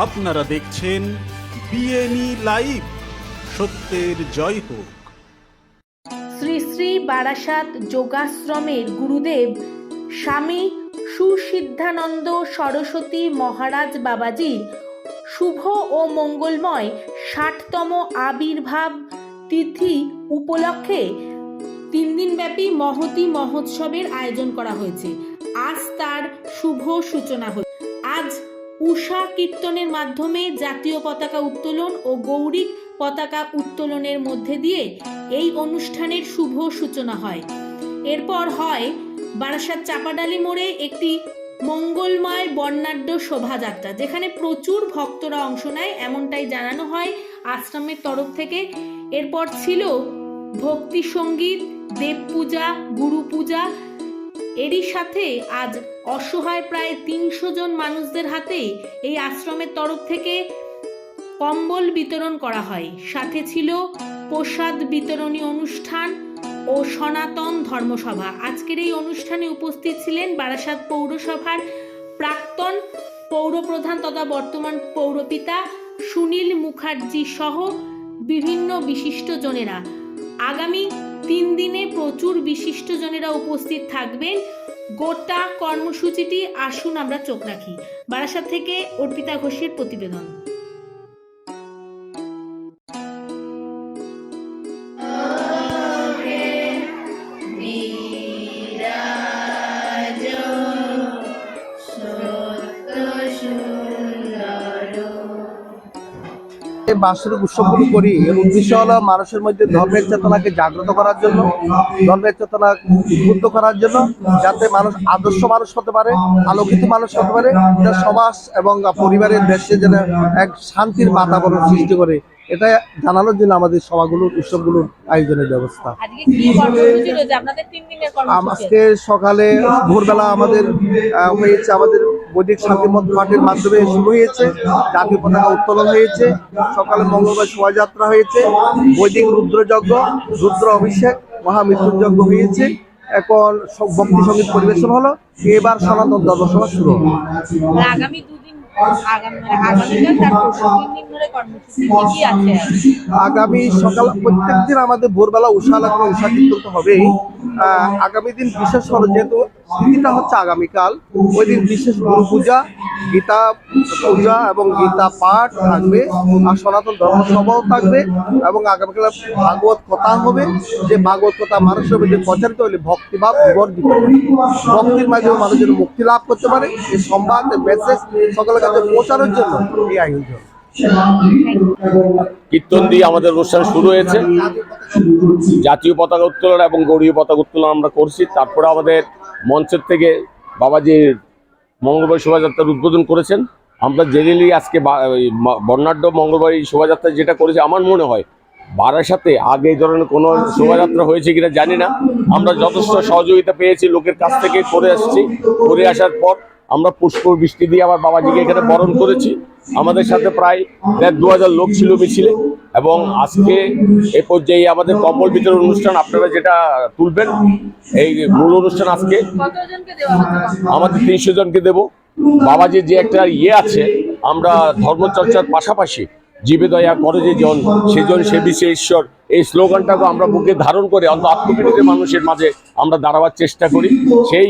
আপনারা দেখছেন বিএনই লাইভ সত্যের জয় হোক। শ্রী শ্রী বারাসাত যোগাশ্রমের গুরুদেব স্বামী সুসিদ্ধানন্দ সরস্বতী মহারাজ বাবাজির শুভ ও মঙ্গলময় ষাটতম আবির্ভাব তিথি উপলক্ষে তিন দিনব্যাপী মহতি মহোৎসবের আয়োজন করা হয়েছে। আজ তার শুভ সূচনা হচ্ছে আজ উষা কীর্তনের মাধ্যমে জাতীয় পতাকা উত্তোলন ও গৌরিক পতাকা উত্তোলনের মধ্যে দিয়ে এই অনুষ্ঠানের শুভ সূচনা হয়। এরপর হয় বারাসাত চাপাডালি মোড়ে একটি মঙ্গলময় বর্ণাঢ্য শোভাযাত্রা, যেখানে প্রচুর ভক্তরা অংশ নেয়, এমনটাই জানানো হয় আশ্রমের তরফ থেকে। এরপর ছিল ভক্তি সংগীত দেব পূজা গুরু পূজা এরই সাথে আজ অসহায় প্রায় তিনশো জন মানুষদের হাতে এই আশ্রমের তরফ থেকে কম্বল বিতরণ করা হয়। সাথে ছিল প্রসাদ বিতরণী অনুষ্ঠান ও সনাতন ধর্মসভা। আজকের এই অনুষ্ঠানে উপস্থিত ছিলেন বারাসাত পৌরসভার প্রাক্তন পৌরপ্রধান তথা বর্তমান পৌরপিতা সুনীল মুখার্জি সহ বিভিন্ন বিশিষ্টজনেরা আগামী তিন দিনে প্রচুর বিশিষ্টজনেরা উপস্থিত থাকবেন। গোটা কর্মসূচিটি আসুন আমরা চোখ রাখি। বারাসাত থেকে অর্পিতা ঘোষের প্রতিবেদন। এই বার্ষিক উৎসবগুলো করি এর উদ্দেশ্য হলো মানুষের মধ্যে ধর্মের চেতনাকে জাগ্রত করার জন্য, ধর্মের চেতনা উদ্বুদ্ধ করার জন্য যাতে মানুষ আদর্শ মানুষ হতে পারে, আলোকিত মানুষ হতে পারে সমাজ এবং পরিবারের দেশে যেন এক শান্তির বাতাবরণ সৃষ্টি করে। এটা জানানোর জন্য আমাদের সভাগুলোর উৎসবগুলোর আয়োজনের ব্যবস্থা। আজকে সকালে ভোরবেলা আমাদের হয়েছে আমাদের বৈদিক শান্তি মত পাঠের মাধ্যমে শুরু হয়েছে জাতীয় পতাকা উত্তোলন হয়েছে সকালে মঙ্গলবার শোভাযাত্রা হয়েছে বৈদিক রুদ্রযজ্ঞ রুদ্র অভিষেক মহামৃত্যুযজ্ঞ হয়েছে এখন ভক্তি সংগীত পরিবেশন হলো এবার সনাতন ধর্মসভা শুরু হলো আগামী দুদিন আগামী মানে আগামী সকাল প্রত্যেক দিন আমাদের ভোরবেলা উষা লাগবে, উষা কীর্তন তো হবেই। আগামী দিন বিশেষ করে যেহেতু তিথিটা হচ্ছে আগামীকাল। ওই দিন বিশেষ গুরু পূজা গীতা পূজা এবং গীতা পাঠ থাকবে আর সনাতন ধর্মসভাও থাকবে এবং আগামীকাল ভাগবত কথা হবে। যে ভাগবত কথা মানুষের মধ্যে প্রচারিত হলে ভক্তিভাব বিবর্জিত। ভক্তির মাধ্যমে মানুষের মুক্তি লাভ করতে পারে। এই সংবাদ মেসেজ সকলের কাছে পৌঁছানোর জন্য এই আয়োজন। কীর্তন দিয়ে আমাদের অনুষ্ঠান শুরু হয়েছে। জাতীয় পতাকা উত্তোলন এবং গৌরীয় পতাকা উত্তোলন আমরা করছি। তারপরে আমাদের মঞ্চের থেকে বাবাজির মঙ্গলবার শোভাযাত্রার উদ্বোধন করেছেন। আমরা জেনেলি আজকে বর্ণাঢ্য মঙ্গলবার এই শোভাযাত্রা যেটা করেছে, আমার মনে হয় বারাসাতে আগে এই ধরনের কোনো শোভাযাত্রা হয়েছে কিনা জানি না। আমরা যথেষ্ট সহযোগিতা পেয়েছি, লোকের কাছ থেকে করে আসছি। করে আসার পর আমরা পুষ্প বৃষ্টি দিয়ে আমার বাবাজিকে এখানে বরণ করেছি। আমাদের সাথে প্রায় দেড় দু হাজার লোক ছিল মিছিলে এবং আজকে এ পর্যায়ে আমাদের কম্বল বিতরণ অনুষ্ঠান আপনারা যেটা তুলবেন এই মূল অনুষ্ঠান আজকে। আমাদের তিনশো জনকে দেব। বাবাজির যে একটা ইয়ে আছে আমরা ধর্মচর্চার পাশাপাশি জীবে দয়া করে যে জন সেজন সে বিষে ঈশ্বর। এই স্লোগানটাকে আমরা বুকে ধারণ করে অন্ত আত্মবিনীত মানুষের মাঝে আমরা দাঁড়াবার চেষ্টা করি। সেই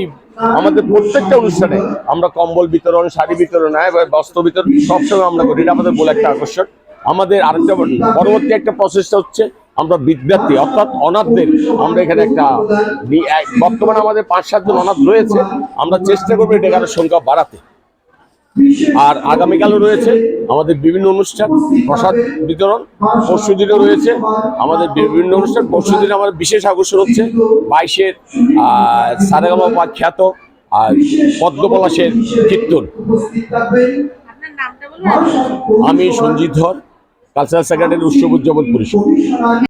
আমাদের প্রত্যেকটা অনুষ্ঠানে আমরা কম্বল বিতরণ শাড়ি বিতরণ হ্যাঁ, বস্ত্র বিতরণ সবসময় আমরা করি। এটা আমাদের বলে একটা আকর্ষণ। আমাদের আরেকটা পরবর্তী একটা প্রসেসটা হচ্ছে আমরা বিদ্যার্থী অর্থাৎ অনাথদের আমরা এখানে একটা বর্তমানে আমাদের পাঁচ সাতজন অনাথ রয়েছে। আমরা চেষ্টা করব এটা সংখ্যা বাড়াতে। আর আগামীকালও রয়েছে আমাদের বিভিন্ন অনুষ্ঠান প্রসাদ বিতরণ পরশু দিনও রয়েছে আমাদের বিভিন্ন অনুষ্ঠান পরশু দিনে আমাদের বিশেষ আকর্ষণ হচ্ছে বাইশের সারেগামা খ্যাত আর পদ্মপলাশের কীর্তন। আমি সঞ্জিত ধর কালচারাল সেক্রেটারি উৎসব উদযাপন পরিষদ।